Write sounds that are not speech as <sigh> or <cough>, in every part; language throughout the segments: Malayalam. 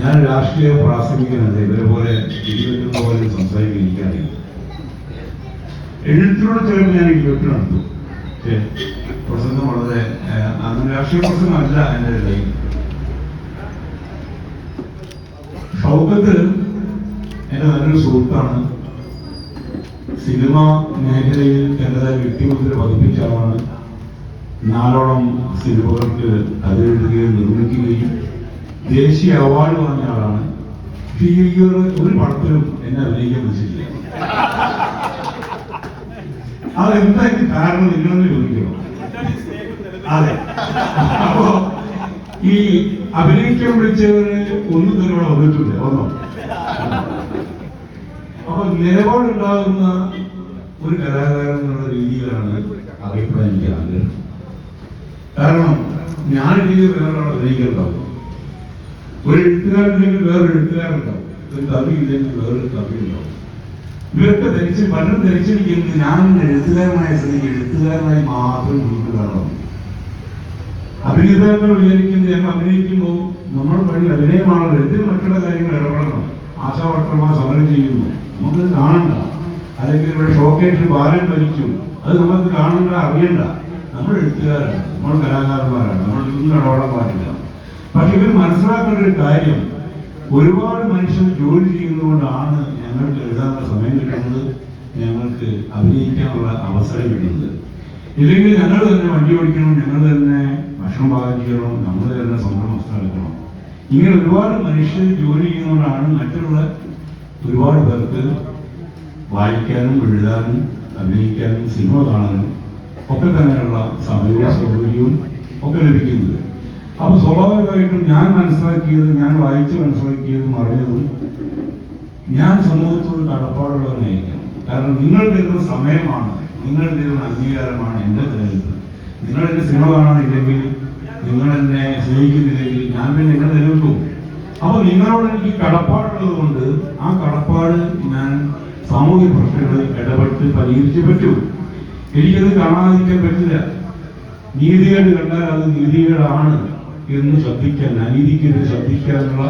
ഞാൻ രാഷ്ട്രീയ പ്രാസംഗികനല്ല ഇവരെ പോലെ ഇരുപത്തിരണ്ട് പോലെ സംസാരിക്കാൻ എനിക്കറിയില്ല. എഴുത്തിലൂടെ ചേർന്ന് ഞാൻ ഇരുപത്തി നടത്തും. പക്ഷേ പ്രസംഗം വളരെ അന്ന് രാഷ്ട്രീയ പ്രസംഗമല്ല എന്റെ ലൈഫ് ഷൗക്കത്ത് എന്റെ നല്ലൊരു സുഹൃത്താണ്. സിനിമ മേഖലയിൽ എന്റേതായ വ്യക്തിമുദ്ര പതിപ്പിച്ച ആളാണ്. നാലോളം സിനിമകൾക്ക് കഥയെഴുതുകയും നിർമ്മിക്കുകയും ദേശീയ അവാർഡ് വാങ്ങിയ ആളാണ്. ഒരു പടത്തിലും എന്നെ അഭിനയിക്കാൻ വിളിച്ചിട്ടില്ല. അതെന്തായിരിക്കും കാരണം നിങ്ങളെന്ന് ചോദിക്കണം. അതെ. അപ്പോ ഈ അഭിനയിക്കാൻ വിളിച്ചവര് ഒന്നും തന്നെ ഇവിടെ വന്നിട്ടില്ല. ഒന്നോ അപ്പൊ നിലപാടുണ്ടാകുന്ന ഒരു കലാകാരൻ എന്നുള്ള രീതിയിലാണ് അഭിപ്രായം എനിക്ക് ആഗ്രഹം. കാരണം ഞാൻ രീതിയിൽ വേറൊരാൾ അഭിനയിക്കുന്നുണ്ടാവും ഒരു എഴുത്തുകാരുണ്ടെങ്കിൽ വേറൊരു എഴുത്തുകാരുണ്ടാവും ഒരു കവി ഇല്ലെങ്കിൽ വേറൊരു കവി ഉണ്ടാവും. ഇവരൊക്കെ ധരിച്ച് പലരും ധരിച്ചിരിക്കുന്നത് ഞാൻ എഴുത്തുകാരനായ സ്ഥിതിക്ക് എഴുത്തുകാരനായി മാത്രം ജീവിക്കുക അഭിനേതാക്കൾ വിചാരിക്കുന്നത് ഞങ്ങൾ അഭിനയിക്കുമ്പോൾ നമ്മൾ വഴി അഭിനയമാണല്ലോ എന്തിനും മറ്റുള്ള കാര്യങ്ങൾ ഇടപെടണം. ആശാവർത്തമാ സമരം ചെയ്യുന്നു. നമുക്ക് കാണണ്ട. അല്ലെങ്കിൽ ഇവിടെ ഷോക്കേറ്റ് ബാലൻ ഭരിച്ചു അത് നമുക്ക് കാണണ്ട അറിയണ്ട. നമ്മൾ എഴുത്തുകാരാണ്. നമ്മൾ കലാകാരന്മാരാണ്. നമ്മൾ ഇന്ന് ഇടപെടാൻ പാടില്ല. പക്ഷെ ഇവർ മനസ്സിലാക്കേണ്ട ഒരു കാര്യം ഒരുപാട് മനുഷ്യർ ജോലി ചെയ്യുന്നതുകൊണ്ടാണ് ഞങ്ങൾക്ക് എഴുതാനുള്ള സമയം കിട്ടുന്നത് ഞങ്ങൾക്ക് അഭിനയിക്കാനുള്ള അവസരം കിട്ടുന്നത്. ഇല്ലെങ്കിൽ ഞങ്ങൾ തന്നെ വണ്ടി ഓടിക്കണം ഞങ്ങൾ തന്നെ ഭക്ഷണം പാകം ചെയ്യണം നമ്മൾ തന്നെ സ്വന്തം വസ്ത്രം എടുക്കണം. ഇങ്ങനെ ഒരുപാട് മനുഷ്യർ ജോലി ചെയ്യുന്നതുകൊണ്ടാണ് മറ്റുള്ള ഒരുപാട് പേർക്ക് വായിക്കാനും എഴുതാനും അഭിനയിക്കാനും സിനിമ കാണാനും ഒക്കെ തന്നെയുള്ള സമയവും സൗകര്യവും ഒക്കെ ലഭിക്കുന്നത്. അപ്പൊ സ്വാഭാവികമായിട്ടും ഞാൻ മനസ്സിലാക്കിയത് ഞാൻ വായിച്ച് മനസ്സിലാക്കിയതും അറിഞ്ഞതും ഞാൻ സമൂഹത്തോട് കടപ്പാടുള്ളവനായിരിക്കണം. കാരണം നിങ്ങൾ തരുന്ന സമയമാണ്. നിങ്ങൾ തരുന്ന അംഗീകാരമാണ് എന്റെ തരുന്നത് നിങ്ങൾ എന്റെ സിനിമ കാണാനില്ലെങ്കിൽ നിങ്ങൾ എന്നെ സ്നേഹിക്കുന്നില്ലെങ്കിൽ ഞാൻ പിന്നെ എന്നെ നിലനിൽക്കും? അപ്പൊ നിങ്ങളോട് എനിക്ക് കടപ്പാടുള്ളത് കൊണ്ട് ആ കടപ്പാട് ഞാൻ സാമൂഹ്യ പ്രശ്നങ്ങളിൽ ഇടപെട്ട് പരിഹരിച്ചേ പറ്റൂ. എനിക്കത് കാണാതിരിക്കാൻ പറ്റില്ല. നീതികേട് കണ്ടാൽ അത് നീതികേടാണ്. എന്ന് ശ്രദ്ധിക്കാൻ അനീതിക്കെതിരെ ശ്രദ്ധിക്കാനുള്ള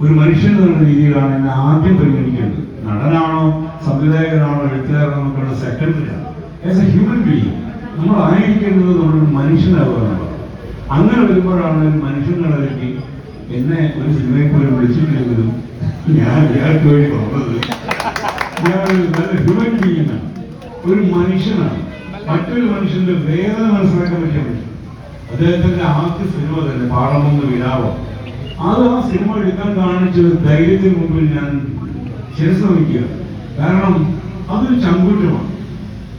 ഒരു മനുഷ്യൻ എന്നുള്ള രീതിയിലാണ് എന്നെ ആദ്യം പരിഗണിക്കേണ്ടത്. നടനാണോ സംവിധായകനാണോ എഴുത്തുകാരനോ നമുക്കുള്ള സെക്കൻഡറിയാണ് ആസ് എ ഹ്യൂമൻ ബീയിങ് നമ്മൾ ആയിരിക്കേണ്ടത് നമ്മളൊരു എന്നുള്ളത് അങ്ങനെ വരുമ്പോഴാണ് ഒരു മനുഷ്യനുള്ളവർക്ക് എന്നെ ഒരു സിനിമയെ പോലും വിളിച്ചിട്ടില്ലെങ്കിലും ഞാൻ ഇയാൾക്ക് വേണ്ടി പറഞ്ഞത് ഞാൻ നല്ല ഹ്യൂമൻ ബീയിങ് ആണ്. ഒരു മനുഷ്യനാണ്. മറ്റൊരു മനുഷ്യന്റെ വേദന മനസ്സിലാക്കാൻ പറ്റിയ മനുഷ്യൻ അദ്ദേഹത്തിന്റെ ആദ്യ സിനിമ തന്നെ പാടമെന്ന് വിലാപം. അത് ആ സിനിമ എടുക്കാൻ കാണിച്ച ഒരു ധൈര്യത്തിന് മുമ്പിൽ ഞാൻ ശിരസമിക്കുക കാരണം അതൊരു ചങ്കുറ്റമാണ്.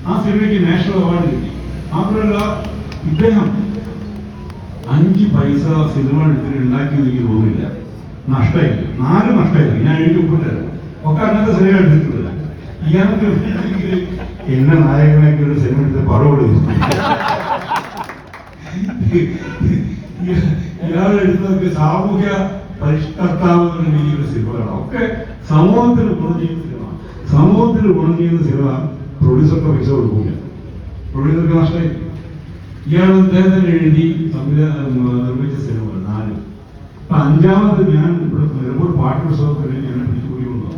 ആ സിനിമയ്ക്ക് നാഷണൽ അവാർഡ് കിട്ടി. മാത്രമല്ല ഇദ്ദേഹം അഞ്ച് പൈസ സിനിമ എടുത്തിട്ട് ഉണ്ടാക്കിയെന്ന് എനിക്ക് തോന്നില്ല നഷ്ടമില്ല നാല് നഷ്ടമില്ല ഞാൻ എഴുതി ഒപ്പിട്ടില്ല ഒക്കെ അങ്ങനത്തെ സിനിമ എടുത്തിട്ടില്ല ഇയാൾക്ക് എന്നെ നായകനൊക്കെ ഒരു സിനിമ എടുത്ത് പടം കൊടുത്തു ഇയാൾ സാമൂഹ്യ പരിഷ്കർത്താവ് എന്ന സിനിമകളാണ്. ഒക്കെ സമൂഹത്തിന് ഗുണം ചെയ്യുന്ന സിനിമ. സമൂഹത്തിന് ഗുണം ചെയ്യുന്ന സിനിമ പ്രൊഡ്യൂസർക്ക് പൈസ കൊടുക്കില്ല പ്രൊഡ്യൂസർക്ക് നഷ്ടമായി ഇയാൾ അദ്ദേഹത്തിന് എഴുതി നിർമ്മിച്ച സിനിമകൾ നാല്. അപ്പൊ അഞ്ചാമത് ഞാൻ ഇവിടെ നിലമ്പൂർ പാട്ടുത്സവത്തിന് ഞാൻ പിടിച്ചുകൂടി വന്നു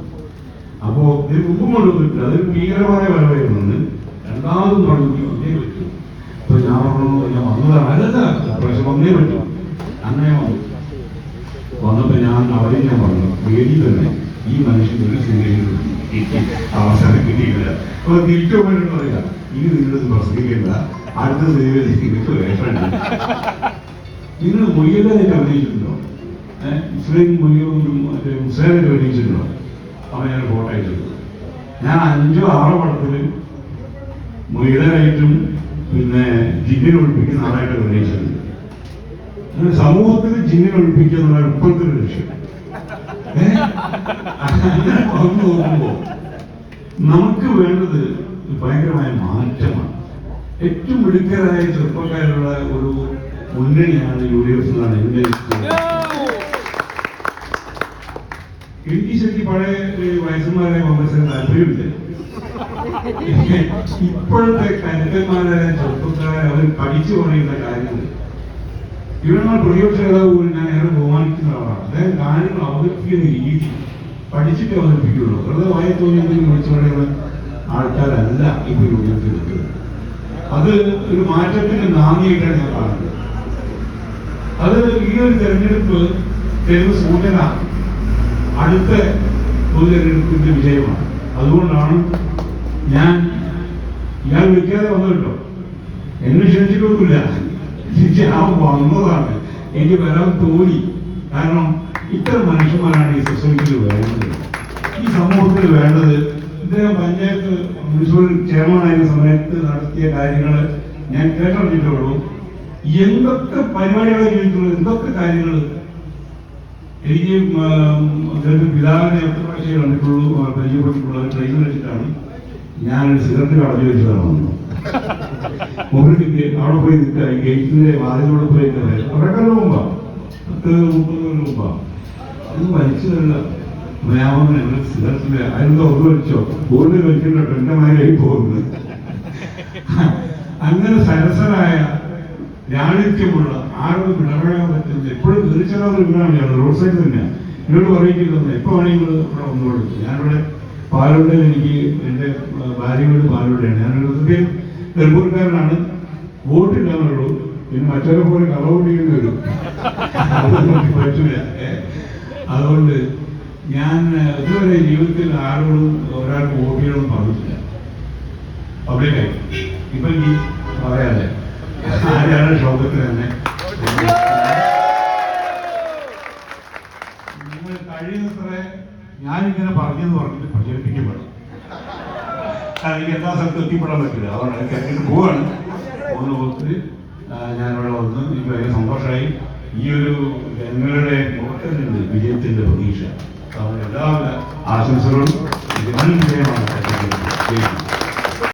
അപ്പോ ഇതിന് മുമ്പ് കൊണ്ടുവന്നിട്ട് അതൊരു ഭീകരമായ രണ്ടാമതും തുടങ്ങി. ഒന്നേ അപ്പൊ ഞാൻ പറഞ്ഞു ഞാൻ വന്നതാണ് അല്ലല്ല പക്ഷെ വന്നേ പറ്റൂ അങ്ങനെ വന്നു. വന്നപ്പോ ഞാൻ അവരെ ഞാൻ പറഞ്ഞു വേദി തന്നെ. ഈ മനുഷ്യൻ ഒരു സിനിമയിലും അവസരം കിട്ടിയില്ല അപ്പൊ തിരിച്ചു പോയിട്ട് പറയാ. ഇനി നിങ്ങളിത് പ്രസംഗിക്കേണ്ട. അടുത്ത സിനിമയിൽ നിങ്ങൾക്ക് വേഷമുണ്ട്. നിങ്ങൾ മൊയ്യലായിട്ട് അഭിനയിച്ചിട്ടുണ്ടോ? മുസ്ലിം മൊയ്യോന്നും മറ്റേ മുസ്ലിമായിട്ട് അഭിനയിച്ചിട്ടുണ്ടോ? അവൻ ഞാൻ ഫോട്ടോ അയച്ചിട്ടുണ്ട് ഞാൻ അഞ്ചോ ആറോ പടത്തിൽ മൊയ്തനായിട്ടും പിന്നെ ജിന്നിനെ ഒഴിപ്പിക്കുന്ന ആളായിട്ട് അങ്ങനെ സമൂഹത്തിൽ ജിന്നിനെ ഒഴിപ്പിക്കുക എന്നുള്ള ഇപ്പോഴത്തെ ഒരു ലക്ഷ്യം. ഏ? അങ്ങനെ നോക്കുമ്പോ നമുക്ക് വേണ്ടത് ഭയങ്കരമായ മാറ്റമാണ്. ഏറ്റവും മിടുക്കരായ ചെറുപ്പക്കാരുള്ള ഒരു മുന്നണിയാണ് യു ഡി എഫ് എന്നാണ് എന്റെ എനിക്ക് ശരിക്കും പഴയ വയസ്സന്മാരായ വയസ്സന്മാരെ കോൺഗ്രസിന് താല്പര്യമില്ല. ഇപ്പോഴത്തെ കരുത്തന്മാരായ ചെറുപ്പക്കാരെ അവർ പഠിച്ചു പണിയുന്ന കാര്യങ്ങൾ. ഇവിടെ നമ്മൾ പ്രതിപക്ഷ നേതാവ് പോലും ഞാൻ ഏറെ ബഹുമാനിക്കുന്ന ആളാണ് അദ്ദേഹം കാര്യങ്ങൾ അവതരിപ്പിക്കുന്ന രീതി പഠിച്ചിട്ട് അവതരിപ്പിക്കുള്ളൂ വെറുതെ വായി തോന്നി എന്തെങ്കിലും വിളിച്ചു പറയുന്ന ആൾക്കാരല്ല ഇപ്പോൾ യു ഡി എഫിലുള്ളത് അത് ഒരു മാറ്റത്തിന്റെ നാന്ദിയായിട്ടാണ് ഞാൻ കാണുന്നത്. അത് ഈ ഒരു തെരഞ്ഞെടുപ്പ് തരുന്ന സൂചന അടുത്ത പൊതു തെരഞ്ഞെടുപ്പിന്റെ വിജയമാണ്. അതുകൊണ്ടാണ് ഇയാൾ വന്നു കേട്ടോ? എന്നെ ക്ഷണിച്ചിട്ടൊന്നുമില്ല. ഞാൻ വന്നതാണ്. എനിക്ക് വരാൻ തോന്നി. കാരണം ഇത്തരം മനുഷ്യന്മാരാണ് ഈ സൊസൈറ്റിയിൽ വേണ്ടത്. ഈ സമൂഹത്തിൽ വേണ്ടത് ഇദ്ദേഹം പഞ്ചായത്ത് മുനിസിപ്പൽ ചെയർമാനായിരുന്ന സമയത്ത് നടത്തിയ കാര്യങ്ങൾ ഞാൻ കേട്ടറിഞ്ഞിട്ടുള്ളൂ. എന്തൊക്കെ പരിപാടികളെ ചെയ്തിട്ടുള്ളൂ എന്തൊക്കെ കാര്യങ്ങൾ എനിക്ക് അദ്ദേഹത്തിന്റെ പിതാവിനെ എത്ര പ്രാവശ്യം കണ്ടിട്ടുള്ളൂ പരിചയപ്പെട്ടിട്ടുള്ള ട്രെയിനിൽ വെച്ചിട്ടാണ് ഞാനൊരു സിഗരറ്റ് കളഞ്ഞു വെച്ചതാണ് വന്നത്. <laughs> മുകളിലേക്ക് അവിടെ പോയി നിൽക്കുക ഗേറ്റിന്റെ പോയി നിൽക്കുക കുറെ കാലം മുമ്പാ. പത്ത് മുപ്പത് മുമ്പാ. അത് എന്റെ മാതിരി പോകുന്നത്. അങ്ങനെ സരസനായ ലാളിത്യമുള്ള ആരോടും ഇടപഴകാൻ പറ്റുന്നത് എപ്പോഴും തീർച്ചയായും ഇവരാണ് റോഡ് സൈഡ് തന്നെയാണ് എന്നോട് പറയുന്നത് എപ്പോ വേണമെങ്കിൽ ഇവിടെ വന്നോളൂ? ഞാനിവിടെ പാലോടെ എനിക്ക് എന്റെ ഭാര്യയോട് പാലോടെയാണ് ഞാനൊരു ഹൃദയം നെൽപ്പൂർക്കാരനാണ് വോട്ടില്ലാന്നുള്ളൂ പിന്നെ മറ്റൊരു പോലെ കളവുടിക്കേണ്ടി വരും. അതൊന്നും പറ്റില്ല അതുകൊണ്ട് ഞാൻ ഇതുവരെ ജീവിതത്തിൽ ആരോടും ഒരാൾക്ക് വോട്ട് ചെയ്യണമെന്ന് പറഞ്ഞിട്ടില്ല. പബ്ലിക്കായി ഇപ്പൊ ഈ പറയാതെ ആരാണ് ശോകത്തിൽ തന്നെ? നിങ്ങൾ കഴിയുന്നത്ര ഞാനിങ്ങനെ പറഞ്ഞെന്ന് പറഞ്ഞു എല്ലാ സ്ഥലത്തും എത്തിപ്പെടാൻ പറ്റില്ല. അതുകൊണ്ട് അങ്ങനെ പോവാണ്. പോകുന്ന പോക്ക് ഞാനിവിടെ വന്ന് എനിക്ക് ഭയങ്കര സന്തോഷമായി ഈ ഒരു ജനങ്ങളുടെ മുഖത്തിനുണ്ട് വിജയത്തിന്റെ പ്രതീക്ഷ. അതുകൊണ്ട് എല്ലാ ആശംസകളും ഇത് വൻ വിജയമാണ്.